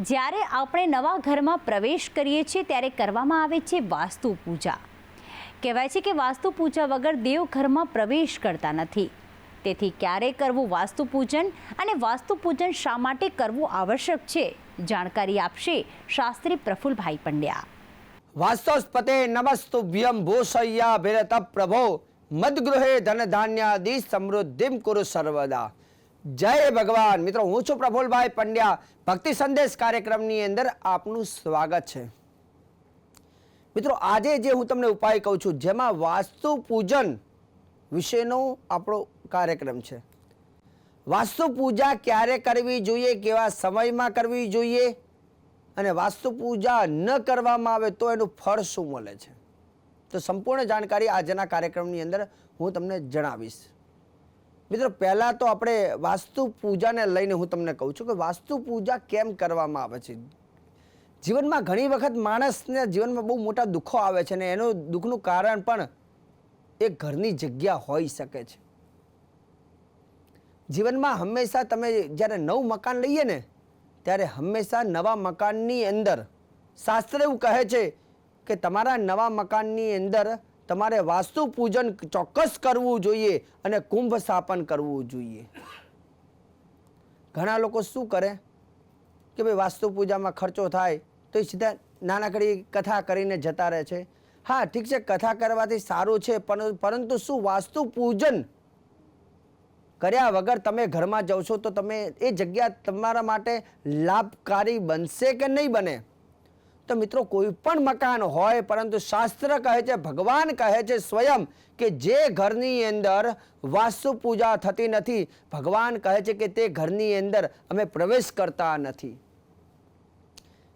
જ્યારે આપણે નવા ઘરમાં પ્રવેશ કરીએ છીએ, ત્યારે કરવામાં આવે છે વાસ્તુ પૂજા. કહેવાય છે કે વાસ્તુ પૂજા વગર દેવ ઘરમાં પ્રવેશ કરતા નથી. તેથી ક્યારે કરવું વાસ્તુ પૂજન અને વાસ્તુ પૂજન શા માટે કરવું આવશ્યક છે? જાણકારી આપશે શાસ્ત્રી પ્રફુલભાઈ પંડ્યા. વાસ્તુસ્પતે નમસ્તુભ્યમ ભૂષય્યા ભિરત પ્રભો મદગૃહે ધન ધાન્યાદિ સમૃદ્ધિમ કુરુ સર્વદા. જય ભગવાન. મિત્રો, હું છું પ્રફુલભાઈ પંડ્યા. ભક્તિ સંદેશ કાર્યક્રમની અંદર આપનું સ્વાગત છે. મિત્રો, આજે જે હું તમને ઉપાય કહું છું, જેમાં વાસ્તુ પૂજન વિશેનો આપણો કાર્યક્રમ છે. વાસ્તુ પૂજા ક્યારે કરવી જોઈએ, કેવા સમયમાં કરવી જોઈએ અને વાસ્તુ પૂજા ન કરવામાં આવે તો એનું ફળ શું મળે છે? તો સંપૂર્ણ જાણકારી આજના કાર્યક્રમની અંદર હું તમને જણાવીશ. મિત્રો, પહેલાં તો આપણે વાસ્તુ પૂજાને લઈને હું તમને કહું છું કે વાસ્તુ પૂજા કેમ કરવામાં આવે છે? જીવનમાં ઘણી વખત માણસને જીવનમાં બહુ મોટા દુઃખો આવે છે અને એનું દુઃખનું કારણ પણ એ ઘરની જગ્યા હોઈ શકે છે. જીવનમાં હંમેશા તમે જ્યારે નવું મકાન લઈએ ને, ત્યારે હંમેશા નવા મકાનની અંદર, શાસ્ત્ર એવું કહે છે કે તમારા નવા મકાનની અંદર તમારે વાસ્તુ પૂજન ચોક્કસ કરવું જોઈએ અને કુંભ સ્થાપન કરવું જોઈએ. ઘણા લોકો શું કરે? કે ભાઈ વાસ્તુ પૂજામાં ખર્ચો થાય, તો એ સીધા નાનકડી કથા કરીને જતા રહે છે. હા, ઠીક છે, કથા કરવાથી સારું છે પરંતુ શું વાસ્તુ પૂજન કર્યા વગર તમે ઘરમાં જાઓ છો તો તમે એ જગ્યા તમારા માટે લાભકારી બનશે કે નહીં બને? તો મિત્રો, કોઈ પણ મકાન હોય, પરંતુ શાસ્ત્ર કહે છે, ભગવાન કહે છે સ્વયં કે જે ઘરની અંદર વાસ્તુ પૂજા થતી નથી, ભગવાન કહે છે કે તે ઘરની અંદર અમે પ્રવેશ કરતા નથી.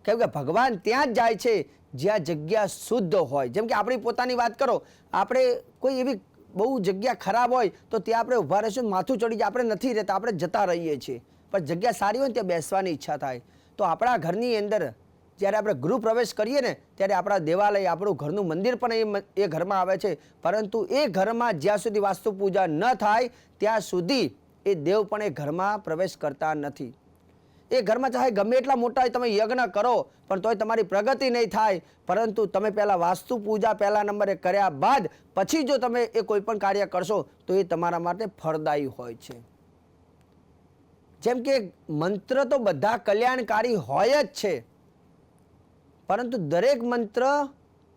કેમ કે ભગવાન ત્યાં જ જાય છે, જ્યાં જગ્યા શુદ્ધ હોય. જેમ કે આપણી પોતાની વાત કરો, આપણે કોઈ એવી બહુ જગ્યા ખરાબ હોય, તો ત્યાં આપણે ઊભા રહીશું, માથું ચડી જાય, આપણે નથી રહેતા, આપણે જતા રહીએ છીએ. પણ જગ્યા સારી હોય ને, ત્યાં બેસવાની ઈચ્છા થાય. તો આપણા ઘરની અંદર જ્યારે આપણે ગૃહ પ્રવેશ કરીએ ને, ત્યારે આપણા દેવાલય, આપણું ઘરનું મંદિર પણ એ ઘરમાં આવે છે. પરંતુ એ ઘરમાં જ્યાં સુધી વાસ્તુ પૂજા ન થાય, ત્યાં સુધી એ દેવ પણ એ ઘરમાં પ્રવેશ કરતા નથી. એ ઘરમાં ચાહે ગમે એટલા મોટા તમે યજ્ઞ કરો, પણ તોય તમારી પ્રગતિ નહીં થાય. પરંતુ તમે પહેલાં વાસ્તુ પૂજા પહેલા નંબરે કર્યા બાદ, પછી જો તમે એ કોઈ પણ કાર્ય કરશો, તો એ તમારા માટે ફળદાયી હોય છે. જેમ કે મંત્ર તો બધા કલ્યાણકારી હોય જ છે. પરંતુ દરેક મંત્ર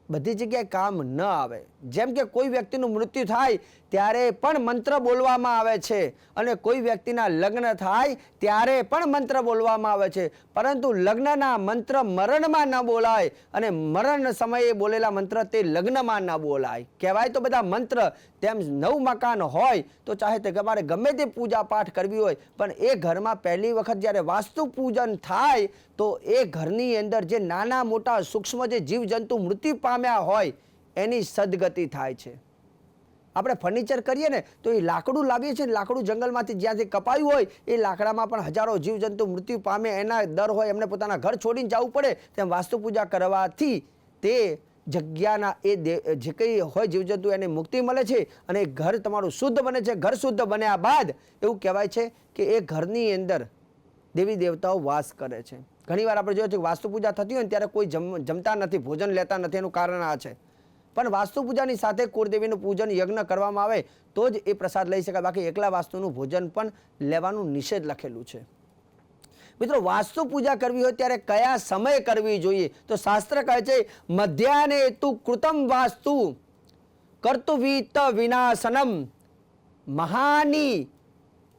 બધી જગ્યાએ કામ ન આવે. જેમ કે કોઈ વ્યક્તિનું મૃત્યુ થાય, ત્યારે પણ મંત્ર બોલવામાં આવે છે. અને કોઈ વ્યક્તિના લગ્ન થાય, ત્યારે પણ મંત્ર બોલવામાં આવે છે. પરંતુ લગ્નના મંત્ર મરણમાં ન બોલાય અને મરણ સમયે બોલેલા મંત્ર તે લગ્નમાં ન બોલાય. કહેવાય તો બધા મંત્ર તેમ નવું મકાન હોય તો ચાહે તે તમારે ગમે તે પૂજા પાઠ કરવી હોય, પણ એ ઘરમાં પહેલી વખત જ્યારે વાસ્તુ પૂજન થાય, તો એ ઘરની અંદર જે નાના મોટા સૂક્ષ્મ જે જીવજંતુ મૃત્યુ પામ્યા હોય, એની સદગતિ થાય છે. આપણે ફર્નિચર કરીએ ને, તો એ લાકડું લાવીએ છીએ લાકડું જંગલમાંથી જ્યાંથી કપાયું હોય, એ લાકડામાં પણ હજારો જીવજંતુ મૃત્યુ પામે, એના દર હોય, એમને પોતાના ઘર છોડીને જવું પડે, તેમ વાસ્તુ પૂજા કરવાથી તે જગ્યાના એ જે કંઈ હોય જીવજંતુ એને મુક્તિ મળે છે અને ઘર તમારું શુદ્ધ બને છે. ઘર શુદ્ધ બન્યા બાદ એવું કહેવાય છે કે એ ઘરની અંદર દેવી દેવતાઓ વાસ કરે છે. ઘણીવાર આપણે જોઈએ છે વાસ્તુ પૂજા થતી હોય ને ત્યારે કોઈ જમ જમતા નથી, ભોજન લેતા નથી, એનું કારણ આ છે. પણ વાસ્તુ પૂજાની સાથે કુળદેવીનું પૂજન યજ્ઞ કરવામાં આવે તો જ એ પ્રસાદ લઈ શકાય. બાકી એકલા વાસ્તુનું ભોજન પણ લેવાનું નિષેધ લખેલું છે. મિત્રો, વાસ્તુ પૂજા કરવી હોય ત્યારે કયા સમયે કરવી જોઈએ? તો શાસ્ત્ર કહે છે મધ્યાને તું કૃતમ વાસ્તુ કર્તુવીત વિનાશનમ. મહાની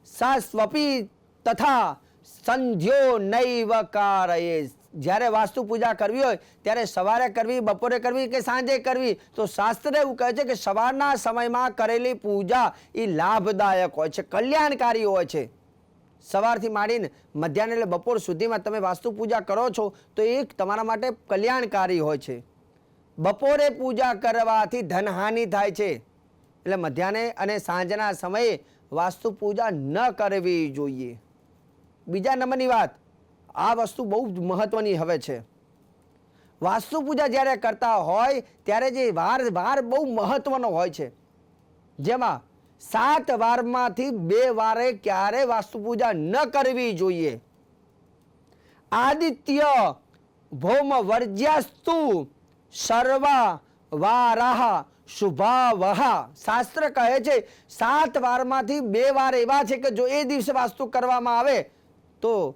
સા સ્વપી તથા સંધ્યો નૈવ કારયે. જ્યારે વાસ્તુ પૂજા કરવી હોય, ત્યારે સવારે કરવી, બપોરે કરવી કે સાંજે કરવી? તો શાસ્ત્ર એવું કહે છે કે સવારના સમયમાં કરેલી પૂજા એ લાભદાયક હોય છે, કલ્યાણકારી હોય છે. સવારથી માંડીને મધ્યાહન એટલે બપોર સુધીમાં તમે વાસ્તુ પૂજા કરો છો, તો એ તમારા માટે કલ્યાણકારી હોય છે. બપોરે પૂજા કરવાથી ધનહાનિ થાય છે. એટલે મધ્યાહને અને સાંજના સમયે વાસ્તુ પૂજા ન કરવી જોઈએ. બીજા નંબરની વાત, આ વસ્તુ બહુ જ મહત્વની હવે છે. વાસ્તુ પૂજા જ્યારે કરતા હોય, ત્યારે જે વાર વાર બહુ મહત્વનો હોય છે. જેમાં સાત વારમાંથી બે વારે ક્યારે વાસ્તુ પૂજા ન કરવી જોઈએ? આદિત્ય ભૌમ વર્જ્યાસ્તુ સર્વા વારાહ શુભાવહા. શાસ્ત્ર કહે છે, સાત વારમાંથી બે વાર એવા છે કે જો એ દિવસે વાસ્તુ કરવામાં આવે, તો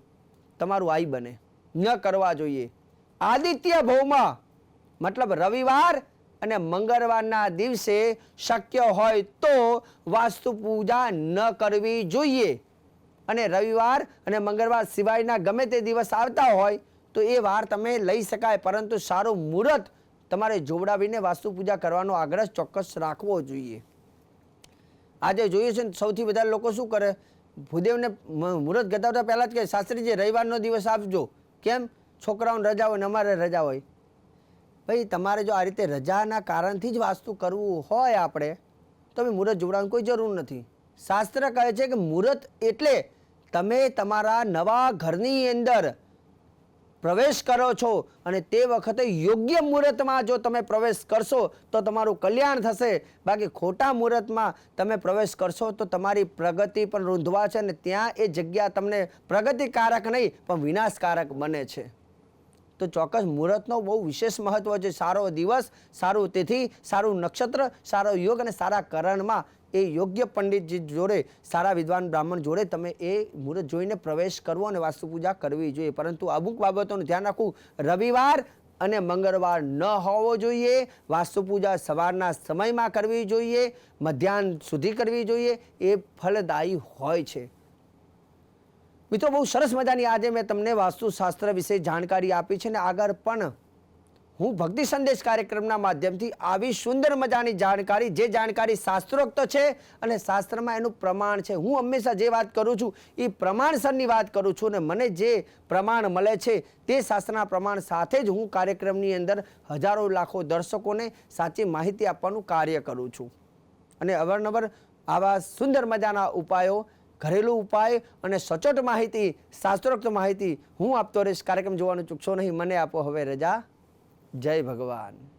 તમારું આઈ બને. ન કરવા જોઈએ. આદિત્ય ભૌમાં, મતલબ રવિવાર અને મંગળવારના દિવસે શક્ય હોય તો વાસ્તુ પૂજા ન કરવી જોઈએ. અને રવિવાર અને મંગળવાર સિવાયના ગમે તે દિવસ આવતા હોય તો એ વાર તમે લઈ શકાય, પરંતુ સારું મુહૂર્ત તમારે જોવડાવીને વાસ્તુ પૂજા કરવાનો આગ્રહ ચોક્કસ રાખવો જોઈએ. આજે જોઈએ છે સૌથી વધારે લોકો શું કરે? ભૂદેવને મુહૂર્ત ગતાવતા પહેલાં જ કહે, શાસ્ત્રીજી, રવિવારનો દિવસ આપજો. કેમ? છોકરાઓને રજા હોય ને અમારે રજા હોય. ભાઈ, તમારે જો આ રીતે રજાના કારણથી જ વાસ્તુ કરવું હોય આપણે, તો તમે મુહૂર્ત જોડાવાની કોઈ જરૂર નથી. શાસ્ત્ર કહે છે કે મુહૂર્ત એટલે તમે તમારા નવા ઘરની અંદર પ્રવેશ કરો છો અને તે વખતે યોગ્ય મુહૂર્તમાં જો તમે પ્રવેશ કરશો, તો તમારું કલ્યાણ થશે. બાકી ખોટા મુહૂર્તમાં તમે પ્રવેશ કરશો, તો તમારી પ્રગતિ પણ રૂંધવા છે અને ત્યાં એ જગ્યા તમને પ્રગતિકારક નહીં, પણ વિનાશકારક બને છે. તો ચોક્કસ મુહૂર્તનો બહુ વિશેષ મહત્વ છે. સારો દિવસ, સારું તિથિ, સારું નક્ષત્ર, સારો યોગ અને સારા કરણમાં એ યોગ્ય પંડિતજી જોડે, સારા વિદ્વાન બ્રાહ્મણ જોડે તમે એ મુહૂર્ત જોઈને પ્રવેશ કરવો અને વાસ્તુ પૂજા કરવી જોઈએ. પરંતુ અમુક બાબતોનું ધ્યાન રાખવું, રવિવાર અને મંગળવાર ન હોવો જોઈએ. વાસ્તુ પૂજા સવારના સમયમાં કરવી જોઈએ, મધ્યાહન સુધી કરવી જોઈએ. એ ફલદાયી હોય છે. મિત્રો, બહુ સરસ મજાની આજે મેં તમને વાસ્તુશાસ્ત્ર વિશે જાણકારી આપી છે ને આગળ પણ હું ભક્તિ સંદેશ કાર્યક્રમના માધ્યમથી આવી સુંદર મજાની જાણકારી, જે જાણકારી શાસ્ત્રોક્ત છે અને શાસ્ત્રમાં એનું પ્રમાણ છે. હું હંમેશા જે વાત કરું છું, એ પ્રમાણસરની વાત કરું છું અને મને જે પ્રમાણ મળે છે, તે શાસ્ત્રના પ્રમાણ સાથે જ હું કાર્યક્રમની અંદર હજારો લાખો દર્શકોને સાચી માહિતી આપવાનું કાર્ય કરું છું. અને અવારનવાર આવા સુંદર મજાના ઉપાયો ઘરેલું ઉપાય અને સચોટ માહિતી, શાસ્ત્રોક્ત માહિતી હું આપતો રહીશ કાર્યક્રમ જોવાનું ચૂકશો નહીં. મને આપો હવે રજા. જય ભગવાન.